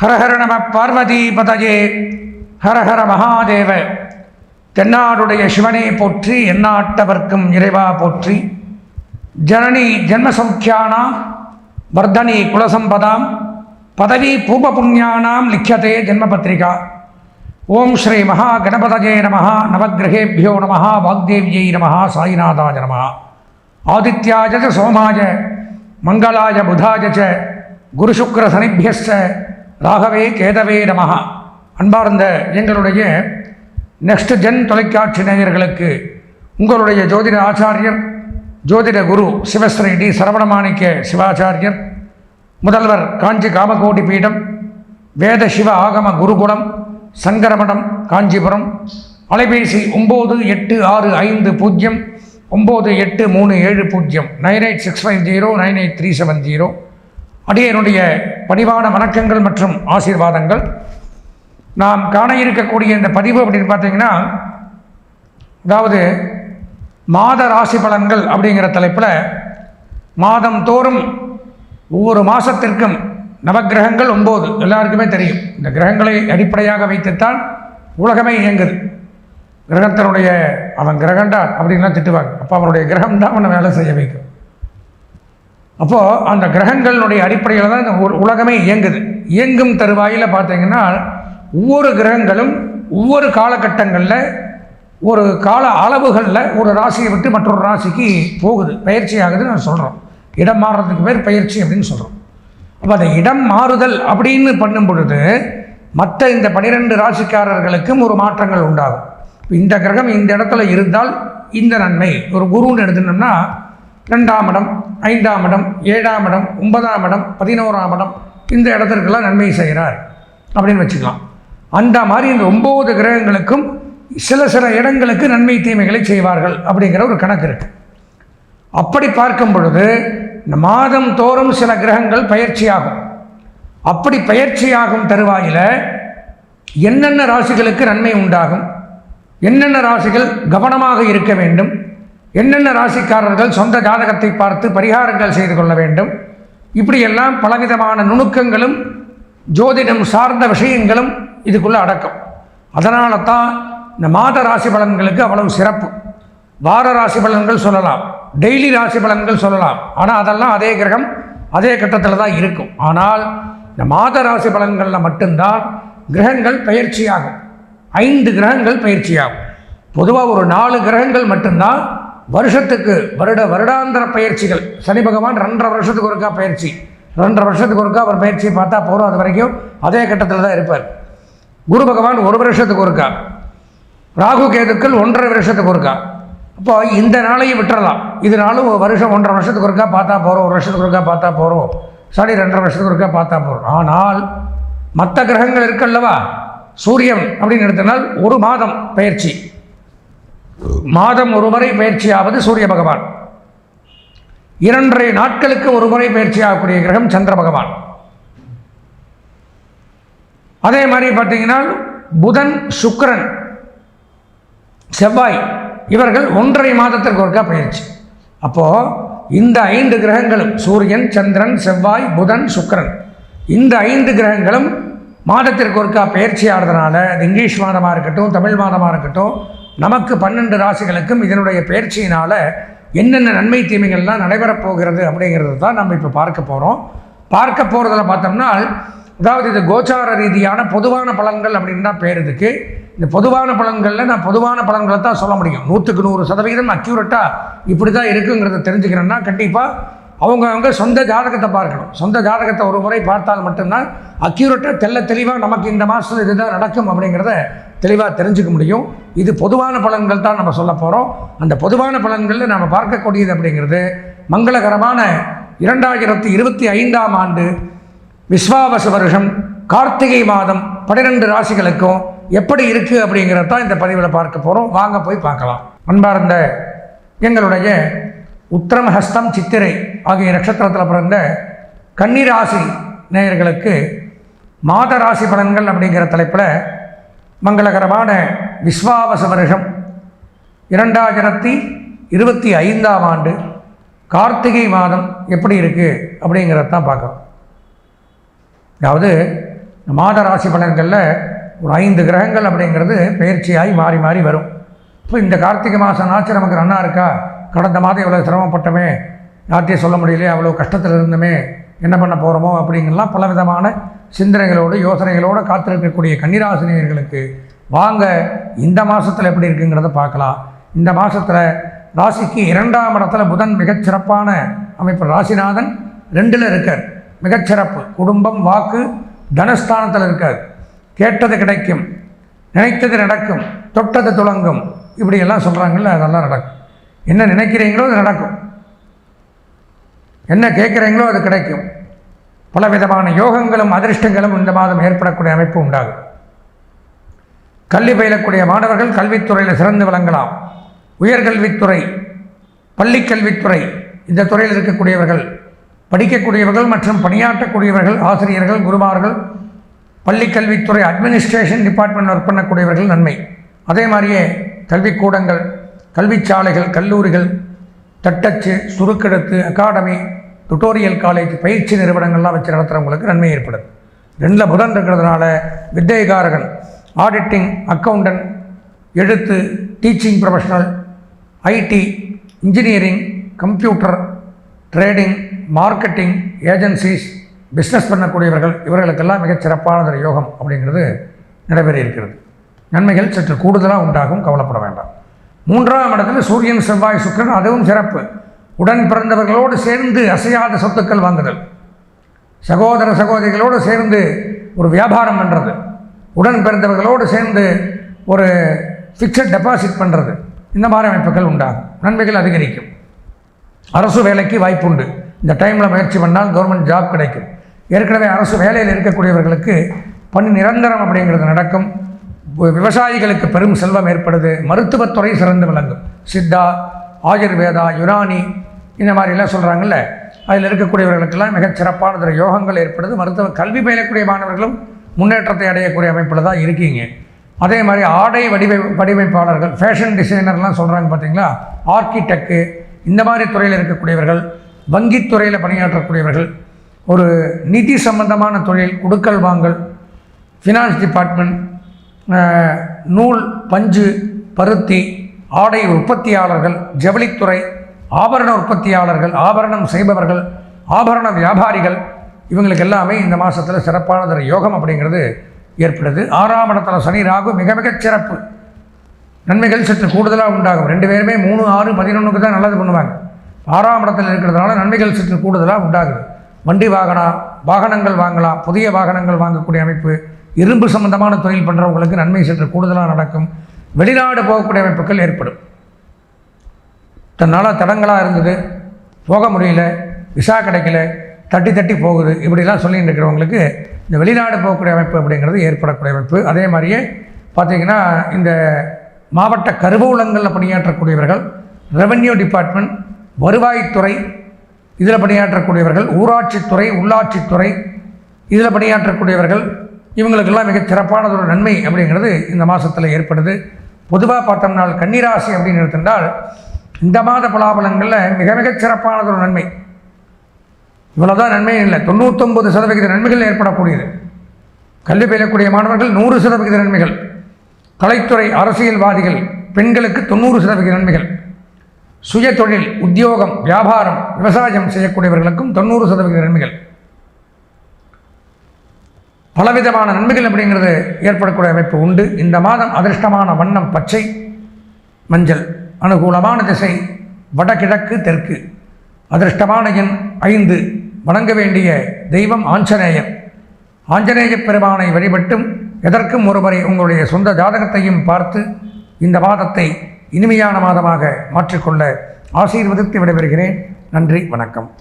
ஹரஹர நம பார்வதி பதஜே. ஹரஹர மகாதேவ. தென்னாடுடைய சிவனே போற்றி எந்நாட்டவர்க்கும் இறைவா போற்றி. ஜனனி ஜென்மசௌக்கியானாம் வர்தனி குலசம்பதாம் பதவி பூப புண்ணியானாம் லிக்கியதே ஜன்மபத்ரிகா ஓம் ஸ்ரீ மகா கணபதஜே நம நவகிரகேபியோ நம வாக்தேவியை நம சாயிநாதாய நம ஆதித்யாஜ சோமாஜ சோமாய மங்களாய புதாய ச ராகவே கேதவே நமகா அன்பார்ந்த எங்களுடைய நெக்ஸ்ட் ஜென் தொலைக்காட்சி நேயர்களுக்கு உங்களுடைய ஜோதிட ஆச்சாரியர் ஜோதிட குரு சிவஸ்ரீ டி சரவணமாணிக்க சிவாச்சாரியர் முதல்வர் காஞ்சி காமகோடி பீடம் வேத சிவ ஆகம குருகுலம் சங்கரமடம் காஞ்சிபுரம் அலைபேசி ஒம்பது எட்டு ஆறு ஐந்து பூஜ்ஜியம் ஒம்பது எட்டு மூணு ஏழு பூஜ்ஜியம் nine eight six five zero nine eight three seven zero. அடியனுடைய பணிவான வணக்கங்கள் மற்றும் ஆசீர்வாதங்கள். நாம் காண இருக்கக்கூடிய இந்த பதிவு அப்படின்னு பார்த்தீங்கன்னா அதாவது மாத ராசி பலன்கள் அப்படிங்கிற தலைப்பில் மாதம் தோறும் ஒவ்வொரு மாதத்திற்கும் நவக்கிரகங்கள் ஒம்பது எல்லாருக்குமே தெரியும். இந்த கிரகங்களை அடிப்படையாக வைத்துத்தான் உலகமே இயங்குது. கிரகத்தினுடைய அவன் கிரகண்டா அப்படின்லாம் திட்டுவாங்க. அப்போ அவனுடைய கிரகம் தான் அவனை வேலை செய்ய வைக்கும். அப்போது அந்த கிரகங்களுடைய அடிப்படையில் தான் இந்த உலகமே இயங்குது. இயங்கும் தருவாயில் பார்த்தீங்கன்னா ஒவ்வொரு கிரகங்களும் ஒவ்வொரு காலகட்டங்களில் ஒரு கால அளவுகளில் ஒரு ராசியை விட்டு மற்றொரு ராசிக்கு போகுது. பயிற்சி ஆகுதுன்னு நான் சொல்கிறோம் இடம் மாறுறதுக்கு பேர் பயிற்சி அப்படின்னு சொல்கிறோம் அப்போ அந்த இடம் மாறுதல் அப்படின்னு பண்ணும் பொழுது மற்ற இந்த பனிரெண்டு ராசிக்காரர்களுக்கும் ஒரு மாற்றங்கள் உண்டாகும். இந்த கிரகம் இந்த இடத்துல இருந்தால் இந்த நன்மை. ஒரு குருன்னு எடுத்துனோம்னா ரெண்டாம் இடம் ஐந்தாம் இடம் ஏழாம் இடம் ஒன்பதாம் இடம் பதினோராம் இடம். இந்த இடத்திற்கெல்லாம் நன்மை செய்கிறார் அப்படின்னு வச்சுக்கலாம். அந்த மாதிரி இந்த ஒம்பது கிரகங்களுக்கும் சில சில இடங்களுக்கு நன்மை தீமைகளை செய்வார்கள் அப்படிங்கிற ஒரு கணக்கு இருக்குது அப்படி பார்க்கும் பொழுது இந்த மாதம் தோறும் சில கிரகங்கள் பயிற்சியாகும். அப்படி பயிற்சியாகும் தருவாயில் என்னென்ன ராசிகளுக்கு நன்மை உண்டாகும்? என்னென்ன ராசிகள் கவனமாக இருக்க வேண்டும்? என்னென்ன ராசிக்காரர்கள் சொந்த ஜாதகத்தை பார்த்து பரிகாரங்கள் செய்து கொள்ள வேண்டும்? இப்படியெல்லாம் பலவிதமான நுணுக்கங்களும் ஜோதிடம் சார்ந்த விஷயங்களும் இதுக்குள்ளே அடக்கம். அதனால தான் இந்த மாத ராசி பலன்களுக்கு அவ்வளவு சிறப்பு. வார ராசி பலன்கள் சொல்லலாம் டெய்லி ராசி பலன்கள் சொல்லலாம். ஆனால் அதெல்லாம் அதே கிரகம் அதே கட்டத்தில் தான் இருக்கும். ஆனால் இந்த மாத ராசி பலன்களில் மட்டும்தான் கிரகங்கள் பயிற்சியாகும். ஐந்து கிரகங்கள் பயிற்சியாகும். பொதுவாக ஒரு நாலு கிரகங்கள் மட்டும்தான் வருஷத்துக்கு வருட வருடாந்திர பயிற்சிகள். சனி பகவான் ரெண்டரை வருஷத்துக்கு ஒருக்கா பயிற்சி. ரெண்டரை வருஷத்துக்கு ஒருக்கா அவர் பயிற்சியை பார்த்தா போகிறோம் அது வரைக்கும் அதே கட்டத்தில் தான் இருப்பார். குரு பகவான் ஒரு வருஷத்துக்கு ஒருக்கா. ராகு கேதுக்கள் ஒன்றரை வருஷத்துக்கு ஒருக்கா. அப்போ இந்த நாளையும் விட்டுறலாம். இதனாலும் வருஷம் ஒன்றரை வருஷத்துக்கு ஒருக்கா பார்த்தா போகிறோம் ஒரு வருஷத்துக்கு ஒருக்கா பார்த்தா போகிறோம் சனி ரெண்டரை வருஷத்துக்கு ஒருக்கா பார்த்தா போகிறோம் ஆனால் மற்ற கிரகங்கள் இருக்கல்லவா சூரியன் அப்படின்னு எடுத்தனால் ஒரு மாதம் பயிற்சி. மாதம் ஒரு முறை பயிற்சியாவது சூரிய பகவான். இரண்டரை நாட்களுக்கு ஒரு முறை பயிற்சியாகக்கூடிய கிரகம் சந்திர பகவான். அதே மாதிரி பார்த்தீங்கன்னா புதன் சுக்கரன் செவ்வாய் இவர்கள் ஒன்றரை மாதத்திற்கு ஒருக்கா பயிற்சி. அப்போது இந்த ஐந்து கிரகங்களும் சூரியன் சந்திரன் செவ்வாய் புதன் சுக்கிரன் இந்த ஐந்து கிரகங்களும் மாதத்திற்கு ஒருக்கா பயிற்சி ஆகிறதுனால அது இங்கிலீஷ் மாதமாக இருக்கட்டும் தமிழ் மாதமாக இருக்கட்டும் நமக்கு பன்னெண்டு ராசிகளுக்கும் இதனுடைய பயிற்சியினால் என்னென்ன நன்மை தீமைகள்லாம் நடைபெறப் போகிறது அப்படிங்கிறது தான் நம்ம இப்போ பார்க்க போகிறோம் பார்க்க போகிறதுல பார்த்தோம்னா அதாவது இது கோச்சார ரீதியான பொதுவான பலன்கள் அப்படின்னு தான் பேர் இதுக்கு. இந்த பொதுவான பலன்களில் நான் பொதுவான பலன்களை தான் சொல்ல முடியும். நூற்றுக்கு நூறு சதவீதம் அக்யூரட்டாக இப்படி தான் இருக்குங்கிறத தெரிஞ்சுக்கிறேன்னா கண்டிப்பாக அவங்க அவங்க சொந்த ஜாதகத்தை பார்க்கணும். சொந்த ஜாதகத்தை ஒரு முறை பார்த்தால் மட்டும்தான் அக்யூரட்டாக தெள்ள தெளிவாக நமக்கு இந்த மாதத்தில் இதுதான் நடக்கும் அப்படிங்கிறத தெளிவாக தெரிஞ்சுக்க முடியும். இது பொதுவான பலன்கள் தான் நம்ம சொல்ல போகிறோம் அந்த பொதுவான பலன்களில் நம்ம பார்க்கக்கூடியது அப்படிங்கிறது மங்களகரமான இரண்டாயிரத்தி இருபத்தி ஐந்தாம் ஆண்டு விஸ்வாவச வருஷம் கார்த்திகை மாதம் பன்னிரெண்டு ராசிகளுக்கும் எப்படி இருக்குது அப்படிங்கிறத தான் இந்த பதிவில் பார்க்க போகிறோம் வாங்க போய் பார்க்கலாம். அன்பார்ந்த எங்களுடைய உத்திரம் ஹஸ்தம் சித்திரை ஆகிய நட்சத்திரத்தில் பிறந்த கன்னிராசி நேயர்களுக்கு மாத ராசி பலன்கள் அப்படிங்கிற தலைப்பில் மங்களகரமான விஸ்வாவச வருஷம். இரண்டாயிரத்தி இருபத்தி ஐந்தாம் ஆண்டு கார்த்திகை மாதம் எப்படி இருக்குது அப்படிங்கிறத தான் பார்க்குறோம். அதாவது மாத ராசி பலன்களில் ஒரு ஐந்து கிரகங்கள் அப்படிங்கிறது பயிற்சியாகி மாறி மாறி வரும். இப்போ இந்த கார்த்திகை மாதம் ஆச்சு நமக்கு நன்னா இருக்கா? கடந்த மாதம் இவ்வளோ சிரமப்பட்டமே? யார்கிட்டையும் சொல்ல முடியலையே அவ்வளோ கஷ்டத்தில் இருந்தோமே என்ன பண்ண போகிறோமோ அப்படிங்கலாம் பல விதமான சிந்தனைகளோடு யோசனைகளோடு காத்திருக்கக்கூடிய கன்னிராசினியர்களுக்கு வாங்க இந்த மாதத்தில் எப்படி இருக்குங்கிறத பார்க்கலாம். இந்த மாதத்தில் ராசிக்கு இரண்டாம் இடத்துல புதன் மிகச்சிறப்பான அமைப்பு. ராசிநாதன் ரெண்டில் இருக்கார். மிகச்சிறப்பு குடும்பம் வாக்கு தனஸ்தானத்தில் இருக்கார். கேட்டது கிடைக்கும். நினைத்தது நடக்கும். தொட்டது துளங்கும். இப்படியெல்லாம் சொல்கிறாங்கல்ல அதெல்லாம் நடக்கும். என்ன நினைக்கிறீங்களோ அது நடக்கும். என்ன கேட்குறீங்களோ அது கிடைக்கும். பலவிதமான யோகங்களும் அதிர்ஷ்டங்களும் இந்த மாதம் ஏற்படக்கூடிய அமைப்பு உண்டாகும் கல்வி பயிலக்கூடிய மாணவர்கள் கல்வித்துறையில் சிறந்து விளங்கலாம். உயர்கல்வித்துறை பள்ளிக்கல்வித்துறை இந்த துறையில் இருக்கக்கூடியவர்கள் படிக்கக்கூடியவர்கள் மற்றும் பணியாற்றக்கூடியவர்கள் ஆசிரியர்கள் குருமார்கள் பள்ளிக்கல்வித்துறை அட்மினிஸ்ட்ரேஷன் டிபார்ட்மெண்ட் ஒர்க் பண்ணக்கூடியவர்கள் நன்மை. அதே மாதிரியே கல்விக்கூடங்கள் கல்விச்சாலைகள் கல்லூரிகள் தட்டச்சு சுருக்கெடுத்து அகாடமி டுட்டோரியல் காலேஜ் பயிற்சி நிறுவனங்கள்லாம் வச்சு நடத்துகிறவங்களுக்கு நன்மை ஏற்படுது. ரெண்டில் புதன் இருக்கிறதுனால வித்தைகாரகன் ஆடிட்டிங் அக்கௌண்டன்ட் எழுத்து teaching professional IT engineering computer trading marketing agencies business பண்ணக்கூடியவர்கள் இவர்களுக்கெல்லாம் மிகச் சிறப்பானதொரு யோகம் அப்படிங்கிறது நடைபெற இருக்கிறது. நன்மைகள் சற்று கூடுதலாக உண்டாகும் கவலைப்பட வேண்டாம். மூன்றாம் இடத்துல சூரியன் செவ்வாய் சுக்கரன் அதுவும் சிறப்பு. உடன் பிறந்தவர்களோடு சேர்ந்து அசையாத சொத்துக்கள் வாங்குதல். சகோதர சகோதரிகளோடு சேர்ந்து ஒரு வியாபாரம் பண்ணுறது உடன் பிறந்தவர்களோடு சேர்ந்து ஒரு ஃபிக்ஸட் டெபாசிட் பண்ணுறது இந்த மாதிரி அமைப்புகள் உண்டாகும். நன்மைகள் அதிகரிக்கும். அரசு வேலைக்கு வாய்ப்புண்டு. இந்த டைமில் முயற்சி பண்ணால் கவர்மெண்ட் ஜாப் கிடைக்கும். ஏற்கனவே அரசு வேலையில் இருக்கக்கூடியவர்களுக்கு பணி நிரந்தரம் அப்படிங்கிறது நடக்கும். விவசாயிகளுக்கு பெரும் செல்வம் ஏற்படுது. மருத்துவத்துறை சிறந்து விளங்கும். சித்தா ஆயுர்வேதா யுனானி இந்த மாதிரிலாம் சொல்கிறாங்கல்ல அதில் இருக்கக்கூடியவர்களுக்கெல்லாம் மிகச் சிறப்பானது யோகங்கள் ஏற்படுது. மருத்துவ கல்வி பயிலக்கூடிய மாணவர்களும் முன்னேற்றத்தை அடையக்கூடிய அமைப்பில் தான் இருக்கீங்க. அதே மாதிரி ஆடை வடிவை வடிவமைப்பாளர்கள் ஃபேஷன் டிசைனர்லாம் சொல்கிறாங்க பார்த்தீங்களா ஆர்கிடெக்டு இந்த மாதிரி துறையில் இருக்கக்கூடியவர்கள் வங்கித்துறையில் பணியாற்றக்கூடியவர்கள் ஒரு நிதி சம்பந்தமான தொழில் குடுக்கல் வாங்கல் ஃபினான்ஸ் டிபார்ட்மெண்ட் நூல் பஞ்சு பருத்தி ஆடை உற்பத்தியாளர்கள் ஜவுளித்துறை ஆபரண உற்பத்தியாளர்கள் ஆபரணம் செய்பவர்கள் ஆபரண வியாபாரிகள் இவங்களுக்கு எல்லாமே இந்த மாதத்தில் சிறப்பானதொரு யோகம் அப்படிங்கிறது ஏற்படுது. ஆறாம் இடத்துல சனி ராகு மிக மிகச் சிறப்பு. நன்மைகள் சற்று கூடுதலாக உண்டாகும். ரெண்டு பேருமே மூணு ஆறு பதினொன்றுக்கு தான் நல்லது பண்ணுவாங்க. ஆறாம் இடத்தில் இருக்கிறதுனால நன்மைகள் சற்று கூடுதலாக உண்டாகுது. வண்டி வாகனம் வாகனங்கள் வாங்கலாம். புதிய வாகனங்கள் வாங்கக்கூடிய அமைப்பு இரும்பு சம்பந்தமான தொழில் பண்ணுறவங்களுக்கு நன்மை சற்று கூடுதலாக நடக்கும். வெளிநாடு போகக்கூடிய அமைப்புகள் ஏற்படும். தன்னால் தடங்களாக இருந்தது. போக முடியல. விசா கிடைக்கல. தட்டி தட்டி போகுது. இப்படிலாம் சொல்லிட்டு இருக்கிறவங்களுக்கு இந்த வெளிநாடு போகக்கூடிய அமைப்பு அப்படிங்கிறது ஏற்படக்கூடிய அமைப்பு. அதே மாதிரியே பார்த்திங்கன்னா இந்த மாவட்ட கருவூலங்களில் பணியாற்றக்கூடியவர்கள் ரெவென்யூ டிபார்ட்மெண்ட் வருவாய்த்துறை இதில் பணியாற்றக்கூடியவர்கள் ஊராட்சித்துறை உள்ளாட்சித்துறை இதில் பணியாற்றக்கூடியவர்கள் இவங்களுக்கெல்லாம் மிகச் சிறப்பானதொரு நன்மை அப்படிங்கிறது இந்த மாதத்தில் ஏற்படுது. பொதுவாக பார்த்தோம்னால் கன்னிராசி அப்படின்னு எடுத்திருந்தால் இந்த மாத பலாபலங்களில் மிக மிகச் சிறப்பானது ஒரு நன்மை. இவ்வளோதான் நன்மை இல்லை. தொண்ணூத்தொம்பது சதவிகித நன்மைகள் ஏற்படக்கூடியது. கல்வி பயிலக்கூடிய மாணவர்கள் நூறு சதவிகித நன்மைகள். கலைத்துறை அரசியல்வாதிகள் பெண்களுக்கு தொண்ணூறு சதவிகித நன்மைகள். சுய தொழில் உத்தியோகம் வியாபாரம் விவசாயம் செய்யக்கூடியவர்களுக்கும் தொண்ணூறு சதவிகித நன்மைகள். பலவிதமான நன்மைகள் அப்படிங்கிறது ஏற்படக்கூடிய அமைப்பு உண்டு. இந்த மாதம் அதிர்ஷ்டமான வண்ணம் பச்சை மஞ்சள். அனுகூலமான திசை வடகிழக்கு தெற்கு. அதிர்ஷ்டமான எண் ஐந்து வணங்க வேண்டிய தெய்வம் ஆஞ்சநேயர் ஆஞ்சநேய பெருமானை வழிபட்டும் எதற்கும் ஒருவரை உங்களுடைய சொந்த ஜாதகத்தையும் பார்த்து இந்த மாதத்தை இனிமையான மாதமாக மாற்றிக்கொள்ள ஆசீர்வதித்து விடைபெறுகிறேன். நன்றி வணக்கம்.